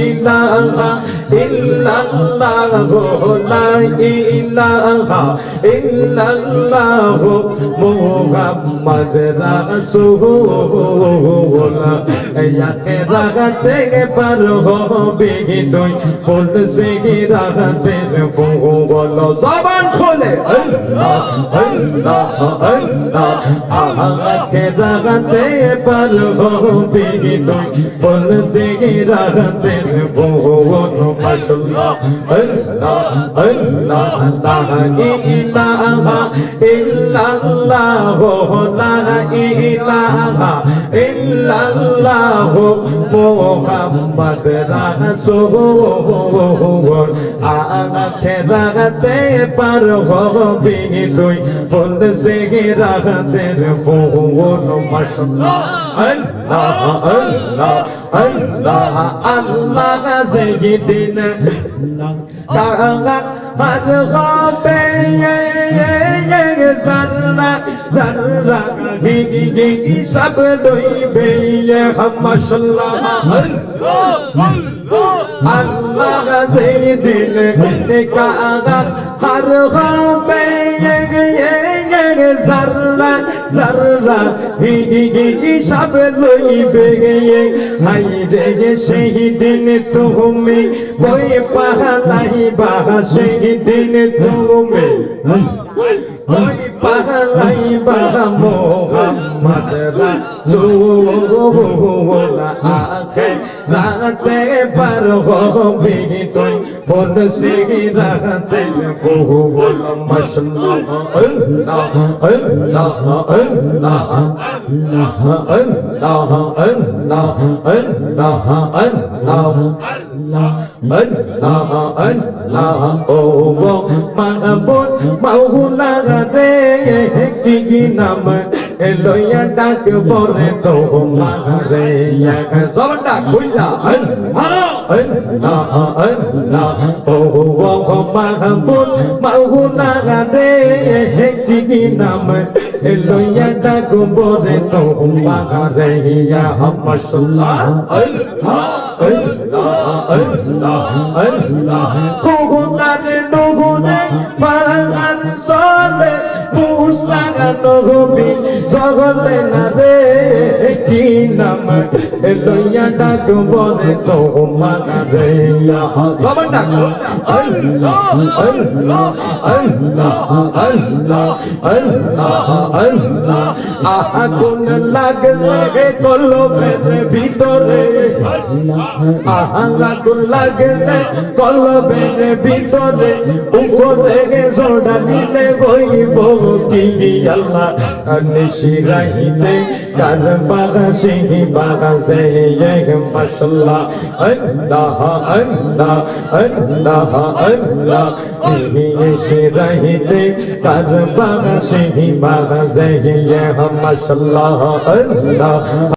ইলাহা ইল্লাল্লাহ লা ইলাহা ইয়াকে রাগাতে পার হবে দুই ফুল সে রাগাতে বলো জবান আল্লাহ আল্লাহ আমাকে রাখতে পারব বিনয় বল সে রাখতে ভুবন আল্লাহ আল্লাহ আল্লাহ লা ইলাহা, ইল্লাল্লাহ লা ইলাহা, ইল্লাল্লাহ, মুহাম্মদ রাসূল আমাকে রাখতে পারব বিনয় বল بلند سے گرا تیرے فون ماشاءاللہ اللہ اللہ اللہ اللہ سیدنا اللہ مدغابے ذرہ ذرہ بھی سب لوئی بے ماشاءاللہ اللہ اللہ سے دل کا ہر غابے লাগে জারলা হি হি সব লইবে গিয়ে। হাই রে সেই দিন তুমি বই পাহালাই বাহা সেই দিন তুমি। বই পাহালাই বাহা মোহাম্মদ রাসূল আখে রাতে পার হবে তুই। ফোন সে রাতে বহুল মাশাআল্লাহ আল্লাহ আল্লাহ আল্লাহ নাম লইয়া ডাক বলে তো মারে সব ডাক বুঝলা মাহবুব মাহুনা রে হেকি নাম লইয়া ডাকু বরে তোমা রে ইয়া হামসুল্লাহ আল্লাহ আল্লাহ আল্লাহ আল্লাহ কোগুনারে নগুনে পারান সলে পুসাগা নগবি জগতে না রে কি নাম লইয়া ডাক বলে তো মানা রে জবান ডাক আল্লাহ আল্লাহ আল্লাহ আল্লাহ আগুন লাগলে কলবের ভিতরে। আগুন লাগলে কলবের ভিতরে। উপরে জোড়া নিলে গইব কি আল্লাহ। নিশি রাইতে কার বাগা সিহি বাগা সে মাশাল্লাহ। আল্লাহ আল্লাহ আল্লাহ আল্লাহ। নিশি রাইতে কার বাগা সিহি বাগা সে মাশাল্লাহ আল্লাহ